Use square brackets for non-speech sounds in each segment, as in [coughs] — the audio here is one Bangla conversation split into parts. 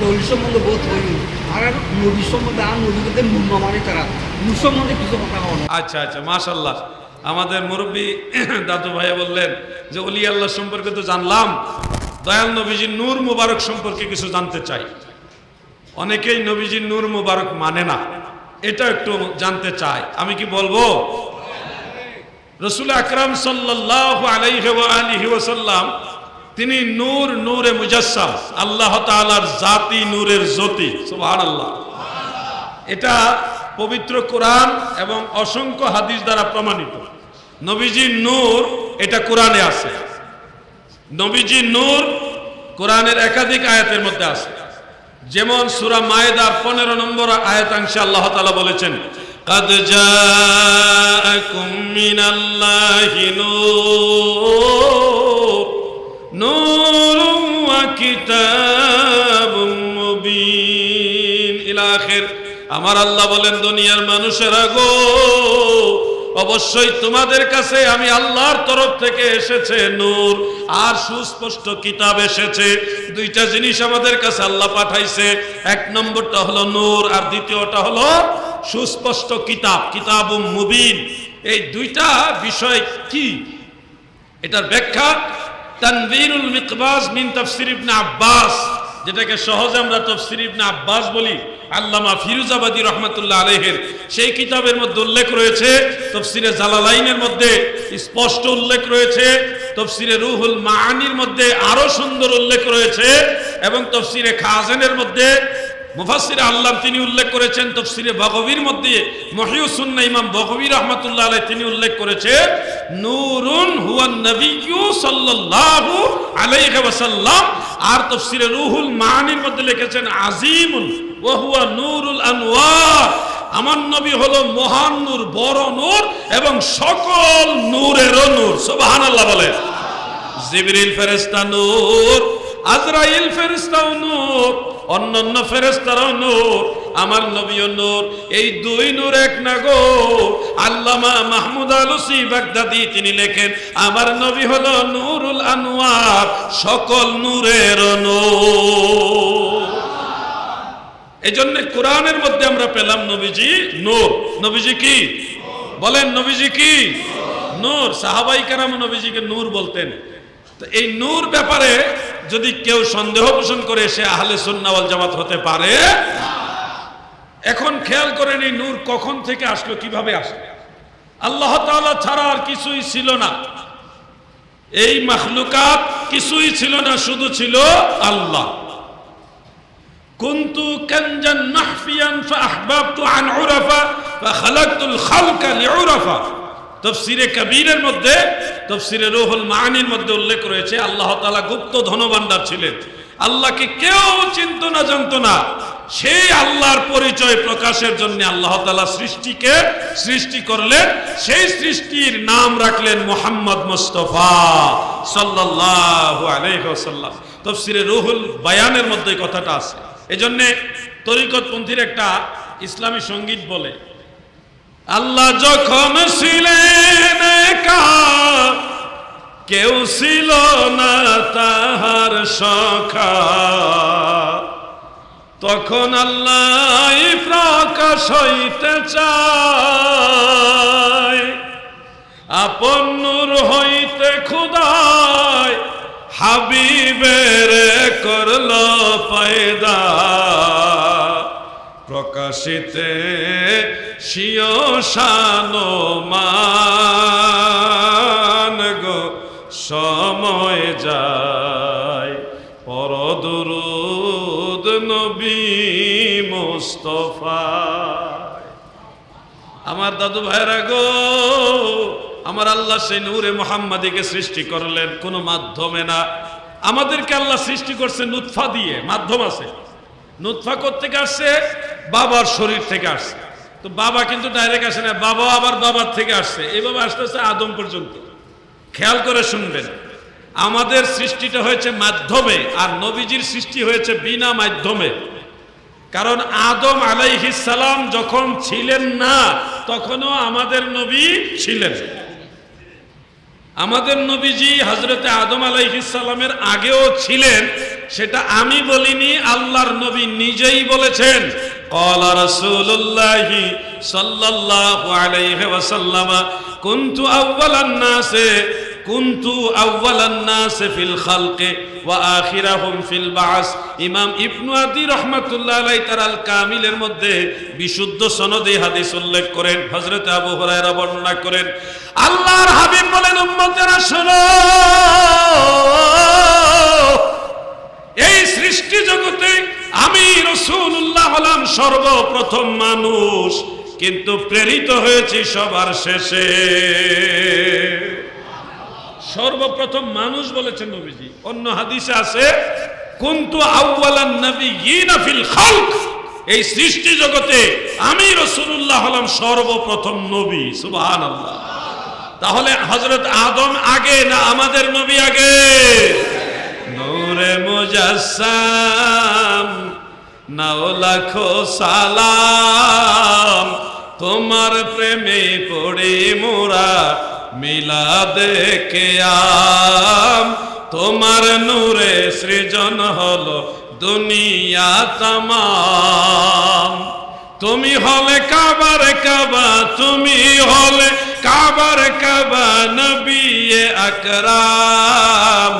দৌড়ি সম্বন্ধে বহুত হইনি আর নদীর সম্বন্ধে, আর নদীকে মুম্মা মানে তারা। নূর সম্বন্ধে কিছু কথা হওয়া আচ্ছা আচ্ছা মাশাল্লাহ আমাদের মুরব্বী [coughs] দাদু ভাইয়া বললেন যে, অলি আল্লাহ সম্পর্কে তো জানলাম। দয়াল নবীজির নূর মুবারক সম্পর্কে কিছু জানতে চাই। অনেকেই নবীজির নূর মুবারক মানে না। এটা একটু জানতে চাই। আমি কি বলব? রসুল আকরাম সাল্লাহ আলাইহি ওয়াসাল্লাম তিনি নূর নূরে মুজাসসাম আল্লাহ তাআলার জাতি নূরের জ্যোতি সুবহানাল্লাহ এটা পবিত্র কোরআন এবং অসংখ্য হাদিস দ্বারা প্রমাণিত নবীজির নূর এটা কোরআনে আছে নবীজির নূর কোরআনের একাধিক আয়াতের মধ্যে আছে যেমন সূরা মায়েদার পনেরো নম্বর আয়াতাংশে আল্লাহ তাআলা বলেছেন قد جاءكم من الله نور আমার আল্লাহ বলেন, দুনিয়ার মানুষেরা গো, অবশ্যই তোমাদের কাছে আমি আল্লাহর তরফ থেকে এসেছে নূর আর সুস্পষ্ট কিতাব এসেছে। দুইটা জিনিস আমাদের কাছে আল্লাহ পাঠাইছে। এক নম্বরটা হলো নূর আর দ্বিতীয়টা হলো সুস্পষ্ট কিতাব কিতাব মুবিন। এই দুইটা বিষয় কি? এটার ব্যাখ্যা, তানভীরুল মিকবাস মিন তাফসির ইবনে আব্বাস যেটাকে সহজে আমরা তফসির ইবনে আব্বাস বলি, আল্লামা ফিরুজাবাদী রহমতুল্লাহ আলহের সেই কিতাবের মধ্যে উল্লেখ রয়েছে, তফসিরে জালালাইনের মধ্যে স্পষ্ট উল্লেখ রয়েছে, তফসিরে রুহুল মাহানির মধ্যে আরও সুন্দর উল্লেখ রয়েছে, এবং তফসিরে খাজেনের মধ্যে মুফাসসির আল্লাহ তিনি উল্লেখ করেছেন, তফসিরে বগবীর মধ্যে মহিউসুন্না ইমাম বগবী রহমতুল্লাহ আলাই তিনি উল্লেখ করেছে নূরুন হুয়ান নবিয়্যু সাল্লাল্লাহু আলাইহি ওয়াসাল্লাম আর তফসিরে রুহুল মানির মধ্যে লিখেছেন আজিম ওয়া নুরুল আনওয়ার। আমার নবী হলো মহান নূর, বড় নূর এবং সকল নূরেরও নূর। সুবহানাল্লাহ বলে জিবরিল ফেরেস্তা নূর, আজরাইল ফেরেশতাও নূর অন্যান্য ফেরেশতারাও নূর, আমার নবীও নূর। এই দুই নূর এক না গো। আল্লামা মাহমুদ আলুসি বাগদাদি, তিনি লেখেন, আমার নবী হলো নূরুল আনোয়ার সকল নূরের নূর। এই জন্য কোরআনের মধ্যে আমরা পেলাম নবীজি নূর। নবীজি কি? বলেন, নবীজি কি? নূর। সাহাবাই কারাম নবীজিকে নূর বলতেন। তো এই নূর ব্যাপারে যদি কেউ সন্দেহ পোষণ করে সে আহলে সুন্নাওয়াল জামাত হতে পারে এখন খেয়াল করেন এই নূর কখন থেকে আসলো কিভাবে আসলো আল্লাহ তাআলা ছাড়া আর কিছুই ছিল না এই মাখলুকাত কিছুই ছিল না শুধু ছিল আল্লাহ كنت كنجا مخفيا فأحببت عن عرفة فخلقت الخلق لعرفة তফসিরে কবিরের মধ্যে, তফসিরে রুহুল মাহানির মধ্যে উল্লেখ রয়েছে, আল্লাহ তাআলা গুপ্ত ধনভাণ্ডার ছিলেন। আল্লাহকে কেউ চিনত না, জানতো না। সেই আল্লাহর পরিচয় প্রকাশের জন্য আল্লাহ তাআলা সৃষ্টিকে সৃষ্টি করলেন। সেই সৃষ্টির নাম রাখলেন মোহাম্মদ মুস্তফা ওয়াসাল্লাম। তফসিরে রুহুল বায়ানের মধ্যে কথাটা আছে। এজন্যে তরিকতপন্থীর একটা ইসলামী সংগীত বলে আল্লাহ যখন ছিলেন কেউ ছিল না তাহার সখা। তখন আল্লাহ প্রকাশ হইতে চায়, আপন নূর হইতে খুদায় হাবিবের করল পয়দা। প্রকাশিতে শিও শানো মান গো, সময় যায়। পরদুরুদ নবী মুস্তফা আমার দাদু ভাইরা গো, আমার আল্লাহ সেই নূরে মোহাম্মদীকে সৃষ্টি করলেন কোনো মাধ্যমে না। আমাদেরকে আল্লাহ সৃষ্টি করছে নুৎফা দিয়ে, মাধ্যম আছে। নুৎফা করতে আসছে? বাবার শরীর থেকে আসছে। তো বাবা কিন্তু ডাইরেক্ট আসে না বাবা আবার বাবার থেকে আসছে। এইভাবে আসতে আসতে আদম পর্যন্ত। খেয়াল করে শুনবেন, আমাদের সৃষ্টিটা হয়েছে মাধ্যমে আর নবীজির সৃষ্টি হয়েছে বিনা মাধ্যমে। কারণ আদম সালাম যখন ছিলেন না, তখনও আমাদের নবী ছিলেন। আমাদের নবীজি হজরতে আদম সালামের আগেও ছিলেন, সেটা আমি বলিনি, আল্লাহর নবী নিজেই বলেছেন। قال رسول الله صلى الله عليه وسلم كنت أول الناس كنت أول الناس في الخلق وآخرهم في البعث ইমাম ইবনু আদি রহমাতুল্লাহ আলাই তার আল কামিলের মধ্যে বিশুদ্ধ সনদে হাদিস উল্লেখ করেন হযরত আবু হুরায়রা বর্ণনা করেন আল্লাহর হাবিব বলেন উম্মতেরা শোনো এই সৃষ্টি জগতে আমি রসুল্লাহ হলাম সর্বপ্রথম মানুষ, কিন্তু প্রেরিত হয়েছি সবার শেষে। সর্বপ্রথম মানুষ বলেছেন নবীজি। অন্য হাদিসে আছে, কুন্তু আউয়ালান নবিয়িনা ফিল খালক। এই সৃষ্টি জগতে আমি রসুল্লাহ হলাম সর্বপ্রথম নবী, সুবহানাল্লাহ। তাহলে হযরত আদম আগে না আমাদের নবী আগে? নূরে মুজাসসাম, নাও লাখো সালাম। তোমার প্রেমে পড়ে মোরা মিলাদে কেয়াম। তোমার নূরে সৃজন হলো দুনিয়া তামাম। তুমি হলে কাবার কাবা, তুমি হলে কাবার কাবা, নবী আকরাম।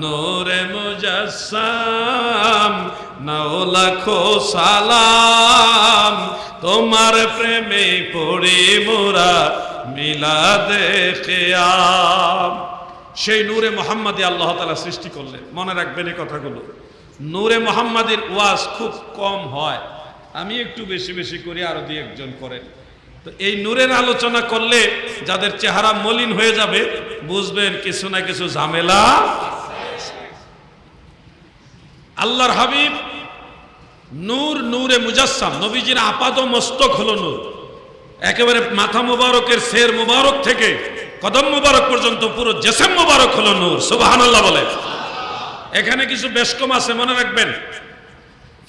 নূরে মুজাসসাম নাও লাখো সালাম। তোমার প্রেমে পড়ি মোরা মিলাদে খেয়াম। সেই নূরে মোহাম্মদী আল্লাহ তালা সৃষ্টি করলেন। মনে রাখবেন এই কথাগুলো। নূরে মোহাম্মদের ওয়াজ খুব কম হয়। আমি একটু বেশি বেশি করি, আরও দুই একজন করেন। তো এই নূরের আলোচনা করলে যাদের চেহারা মলিন হয়ে যাবে, বুঝবেন কিছু না কিছু ঝামেলা আল্লাহর হাবিব নূর, নূরে মুজাসসাম। নবীজির আপাদ মস্তক হলো নূর। একেবারে মাথা মুবারকের শের মুবারক থেকে কদম মুবারক পর্যন্ত পুরো জেসেম মুবারক হলো নূর, সুবহানাল্লাহ বলে। এখানে কিছু বেশ কম আছে, মনে রাখবেন।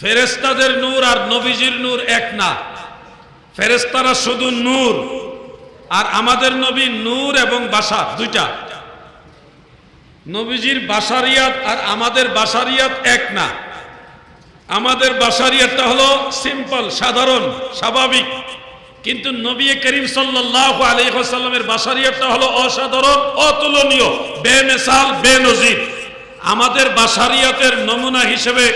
ফেরেস্তাদের নূর আর নবীজির নূর এক না। ফেরেস্তারা শুধু নূর, আর আমাদের নবী নূর এবং বাসা দুইটা। নবীজির বাসারিয়াত আর আমাদের বাসারিয়াত এক না। আমাদের বাসারিয়াতটা হলো সিম্পল, সাধারণ, স্বাভাবিক। কিন্তু নবী করিম সাল্লাল্লাহু আলাইহি ওয়াসাল্লামের বাসারিয়াতটা হলো অসাধারণ, অতুলনীয়, বেমেসাল, বেনজির। আমাদের বাসারিয়াতের নমুনা হিসেবে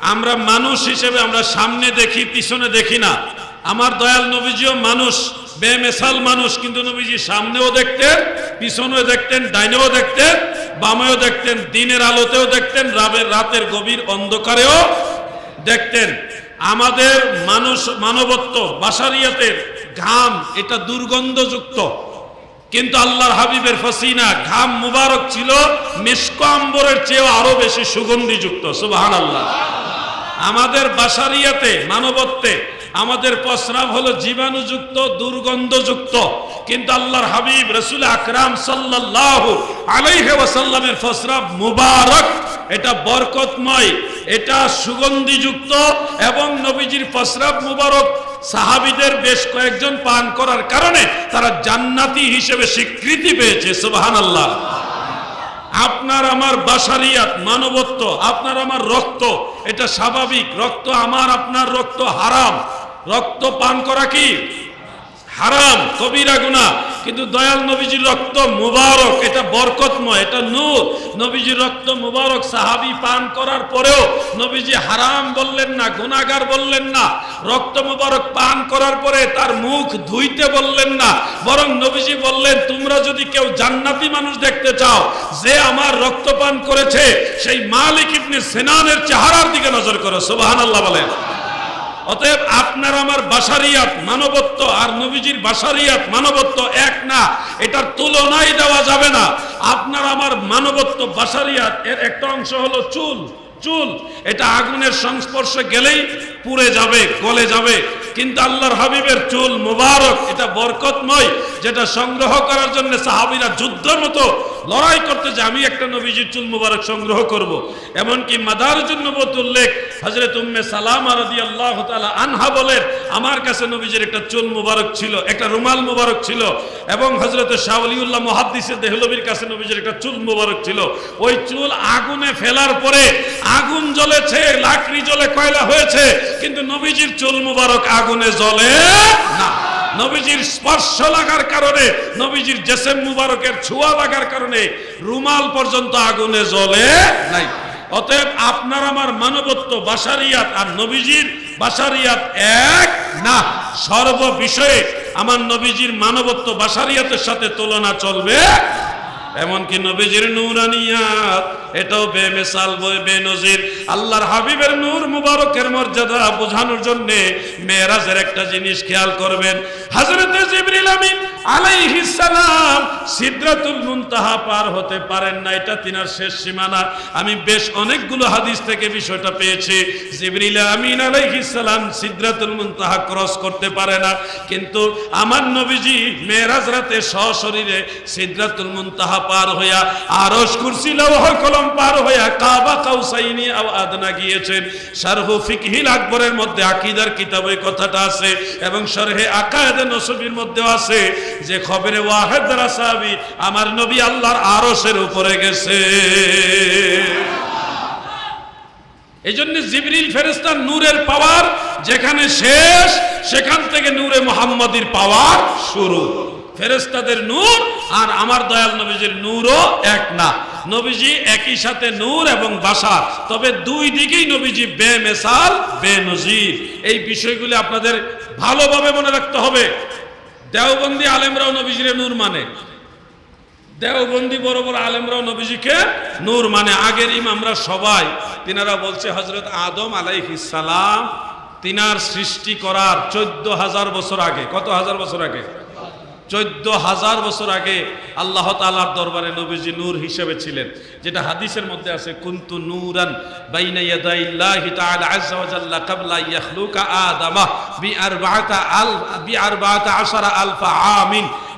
আমরা মানুষ হিসেবে আমরা সামনে দেখি, পিছনে দেখি না। আমার দয়াল নবীজিও মানুষ, বেমেসাল মানুষ, কিন্তু নবীজি সামনেও দেখতেন, পিছনেও দেখতেন, ডাইনেও দেখতেন, বামেও দেখতেন, দিনের আলোতেও দেখতেন, রাবের রাতের গভীর অন্ধকারেও দেখতেন। আমাদের মানুষ, মানবত্ব বাসারিয়াতের ঘাম, এটা দুর্গন্ধযুক্ত। কিন্তু আল্লাহর হাবিবের ফসিনা, ঘাম মুবারক ছিল, মিষ্ক আম্বরের চেয়েও আরও বেশি সুগন্ধিযুক্ত সুবাহান আল্লাহ আমাদের বাসারিয়াতে মানবত্বে আমাদের প্রস্রাব হলো জীবাণুযুক্ত, দুর্গন্ধযুক্ত। কিন্তু আল্লাহর হাবিব, রসুল আকরাম সাল্লাল্লাহু আলাইহি ওয়াসাল্লামের প্রস্রাব মুবারক, এটা বরকতময়, এটা সুগন্ধিযুক্ত এবং নবীজির প্রস্রাব মুবারক সাহাবিদের বেশ কয়েকজন পান করার কারণে তারা জান্নাতি হিসেবে স্বীকৃতি পেয়েছে, সুবহানাল্লাহ। আপনার আমার বাসারিয়াত মানবত্ব, আপনার আমার রক্ত, এটা স্বাভাবিক, রক্ত আমার, আপনার রক্ত হারাম। রক্ত পান করা কি? হারাম, কবিরা গুনা কিন্তু দয়াল নবীজির রক্ত মুবারক, এটা বরকতময়, এটা নূর। নবীজির রক্ত মুবারক সাহাবি পান করার পরেও নবীজি হারাম বললেন না গুনাগার বললেন না। রক্ত মুবারক পান করার পরে তার মুখ ধুইতে বললেন না। বরং নবীজি বললেন, তোমরা যদি কেউ জান্নাতি মানুষ দেখতে চাও, যে আমার রক্ত পান করেছে, সেই মালিক ইবনে সেনানের চেহারার দিকে নজর করো। সুবহানাল্লাহ বলেন। অতএব আপনার আমার বাসারিয়াত মানবত্ব আর নবীজির বাসারিয়াত মানবত্ব এক না। এটার তুলনায় দেওয়া যাবে না। আপনার আমার মানবত্ব বাসারিয়াত এর একটা অংশ হলো চুল। চুল, এটা আগুনের সংস্পর্শে গেলেই পুড়ে যাবে, গলে যাবে। কিন্তু আল্লাহর হাবিবের চুল মুবারক, এটা বরকতময়, যেটা সংগ্রহ করার জন্য সাহাবিরা যুদ্ধের মতো লড়াই করতে যে আমি একটা নবীজির চুল মুবারক সংগ্রহ করব। এমনকি মাদার জন্য উল্লেখ হজরত উম্মে সালাম আরদি আল্লাহ তালা আনহা বলেন, আমার কাছে নবীজির একটা চুল মুবারক ছিল, একটা রুমাল মুবারক ছিল এবং হজরত শাহলিউল্লাহ মহাদ্দিসের দেহলবির কাছে নবীজির একটা চুল মুবারক ছিল ওই চুল আগুনে ফেলার পরে আগুন জ্বলেছে, লাকড়ি জ্বলে কয়লা হয়েছে, কিন্তু নবীজির চুল মুবারক আগুনে জ্বলে? না। নবীজির স্পর্শ লাগার কারণে নবীজির জেসেম মুবারকের ছোঁয়া লাগার কারণে রুমাল পর্যন্ত আগুনে জ্বলে? নাই। অতএব আপনার আমার মানবত্ব বাসারিয়াত আর নবীজির বাসারিয়াত এক? না। সর্ব বিষয়ে আমার নবীজির মানবত্ব বাসারিয়াতের সাথে তুলনা চলবে? এমনকি নবীজির নূরানিয়াত এটাও বেমিসাল বেনজির। আল্লাহর হাবিবের নূর মুবারকের মর্যাদা বোঝানোর জন্য মেয়েরাজের একটা জিনিস খেয়াল করবেন। হাজরতে জিবরিল আমিন আলাইহিস সালাম সিদরাতুল মুনতাহা পার হতে পারেন না, এটা তিনার শেষ সীমানা। আমি বেশ অনেকগুলো হাদিস থেকে বিষয়টা পেয়েছি। জিবরিল আমিন আলাইহিস সালাম সিদরাতুল মুনতাহা ক্রস করতে পারে না, কিন্তু আমার নবীজি মেরাজ রাতে সশরীরে সিদরাতুল মুনতাহা পার হইয়া আরশ কুরসি লৌহ কলম পার হইয়া কাবা কাউসাইনি আদনা গিয়েছেন। শারহু ফিকহিল আকবরের মধ্যে আকীদার কিতাবে কথাটা আছে এবং শরহে আকায়েদে নসবির মধ্যে আছে। যে খবরে ওয়াহেদ দ্বারা সাহাবী, আমার নবী আল্লাহর আরসের উপরে গেছে। এই জন্য জিবরিল ফেরেস্তার নূরের পাওয়ার যেখানে শেষ, সেখান থেকে নূরে মোহাম্মদীর পাওয়ার শুরু। ফেরেস্তাদের নূর আর আমার দয়াল নবীজির নূরও এক না। নবীজি একই সাথে নূর এবং বাসা তবে দুই দিকেই নবীজি বেমেসাল, বেনজির। এই বিষয়গুলি আপনাদের ভালোভাবে মনে রাখতে হবে। দেওবন্দি আলেমরাও নবীজিরে নূর মানে। দেওবন্দি বড় বড় আলেমরাও নবীজিকে নূর মানে। আগের ইমামরা সবাই, তিনারা বলছে হজরত আদম আলাইহিসালাম তিনার সৃষ্টি করার চোদ্দ হাজার বছর আগে, কত হাজার বছর আগে? চোদ্দ হাজার বছর আগে আল্লাহ তালার দরবারে নবীজি নূর হিসেবে ছিলেন। যেটা হাদিসের মধ্যে আছে, কুন্তু নূরান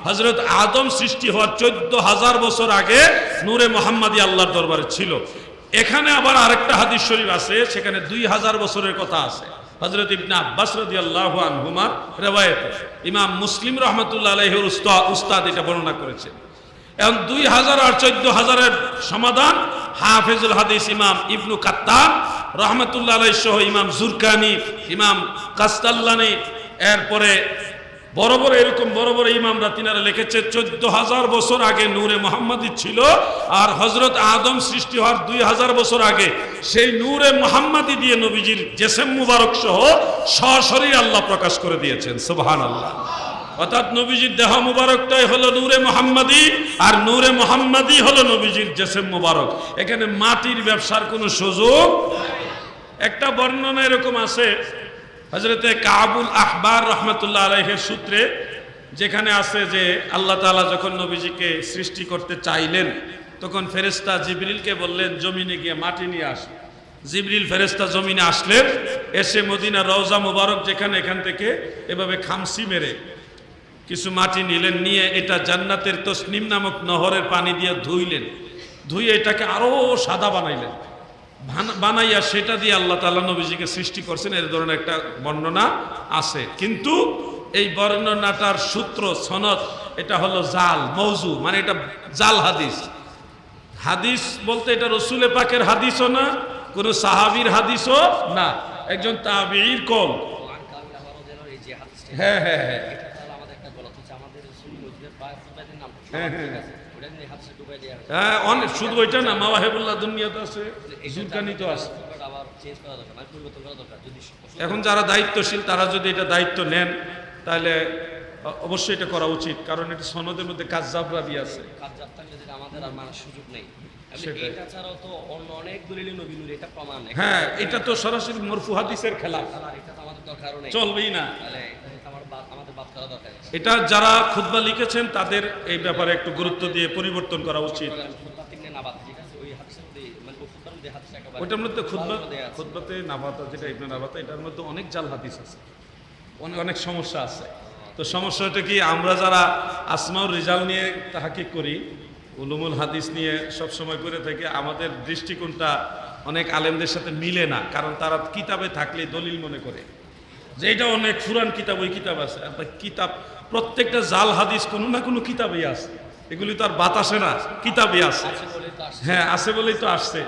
হযরত আদম সৃষ্টি হওয়ার চোদ্দ হাজার বছর আগে নূরে মোহাম্মদী আল্লাহর দরবারে ছিল। এখানে আবার আরেকটা হাদিস শরীফ আছে, সেখানে দুই হাজার বছরের কথা আছে। হজরত ইবনা আব্বাস রদি আল্লাহ আনহুমার রেবায়ত ইমাম মুসলিম রহমতুল্লাহ আলাইহির উস্তা- উস্তাদ এটা বর্ণনা করেছেন এবং দুই হাজার আর চোদ্দ হাজারের সমাধান হাফিজুল হাদিস ইমাম ইবনু কাত্তান রহমতুল্লাহ আলহ সহ ইমাম জুরকানি, ইমাম কাস্তাল্লানি, এরপরে বড় বড় এরকম বড় বড় ইমামরা তিনারা লিখেছে, চোদ্দ হাজার বছর আগে নূরে মোহাম্মদী ছিল আর হজরত আদম সৃষ্টি হওয়ার দুই হাজার বছর আগে সেই নূরে মোহাম্মদী দিয়ে নবীজির জেসেম মুবারক সহ সশরীর আল্লাহ প্রকাশ করে দিয়েছেন সুবহান আল্লাহ অর্থাৎ নবীজির দেহ মুবারকটাই হলো নূরে মোহাম্মদী আর নূরে মোহাম্মদী হলো নবীজির জেসেম মুবারক। এখানে মাটির ব্যবসার কোনো সুযোগ একটা বর্ণনা এরকম আছে হজরতে কাবুল আহবার রহমতুল্লাহ আলহের সূত্রে যেখানে আছে যে আল্লাহ তাআলা যখন নবীজিকে সৃষ্টি করতে চাইলেন, তখন ফেরেস্তা জিবরিলকে বললেন, জমিনে গিয়ে মাটি নিয়ে আস। জিবরিল ফেরেস্তা জমিনে আসলেন, এসে মদিনা রওজা মুবারক যেখানে এখান থেকে এভাবে খামসি মেরে কিছু মাটি নিলেন, নিয়ে এটা জান্নাতের তসনিম নামক নহরের পানি দিয়ে ধুইলেন। ধুয়ে এটাকে আরও সাদা বানাইলেন। বানা- বানাইয়া সেটা দিয়ে আল্লাহ তাআলা নবীজিকে সৃষ্টি করছেন এর ধরনের একটা বর্ণনা আছে। কিন্তু এই বর্ণনাটার সূত্র সনদ এটা হলো জাল মৌজু মানে এটা জাল হাদিস। হাদিস বলতে এটা রসুলে পাকের হাদিসও না কোন সাহাবীর হাদিসও না। একজন তাবির কল। হ্যাঁ হ্যাঁ হ্যাঁ। হ্যাঁ, হ্যাঁ। হ্যাঁ অনেক শুধু ওইটা না মাওয়াহেবুল্লাহ দুনিয়াতে আছে, জুলকানি তো আছে। এখন যারা দায়িত্বশীল, তারা যদি এটা দায়িত্ব নেন, তাহলে অবশ্যই এটা করা উচিত, কারণ এটা সনদের মধ্যে কাজ জাবরাবি আছে। কাজ জাব থাকলে আমাদের আর মানার সুযোগ নেই। হ্যাঁ এটা তো সরাসরি মরফু হাদিসের খেলা চলবেই না। এটা যারা খুতবা লিখেছেন তাদের এই ব্যাপারে একটু গুরুত্ব দিয়ে পরিবর্তন করা উচিত। মধ্যে মানে নাভাতা যেটা ইবনে নাভাতা এটার মধ্যে অনেক জাল হাদিস আছে। অনেক অনেক সমস্যা আছে। তো সমস্যাটা কি আমরা যারা আসমাউর রেজাল্ট নিয়ে তাহাকে করি উলুমুল হাদিস নিয়ে সব সময় করে থাকে আমাদের দৃষ্টিকোণটা অনেক আলেমদের সাথে মিলে না কারণ তারা কিতাবে থাকলে দলিল মনে করে। যে এটা অনেক ফুরান কিতাব ওই কিতাব আছে। আর কিতাব প্রত্যেকটা জাল হাদিস কোনো না কোনো কিতাবেই আছে। এগুলি তো আর বাতাসে না কিতাবই আছে। হ্যাঁ আছে বলেই তো আসছে।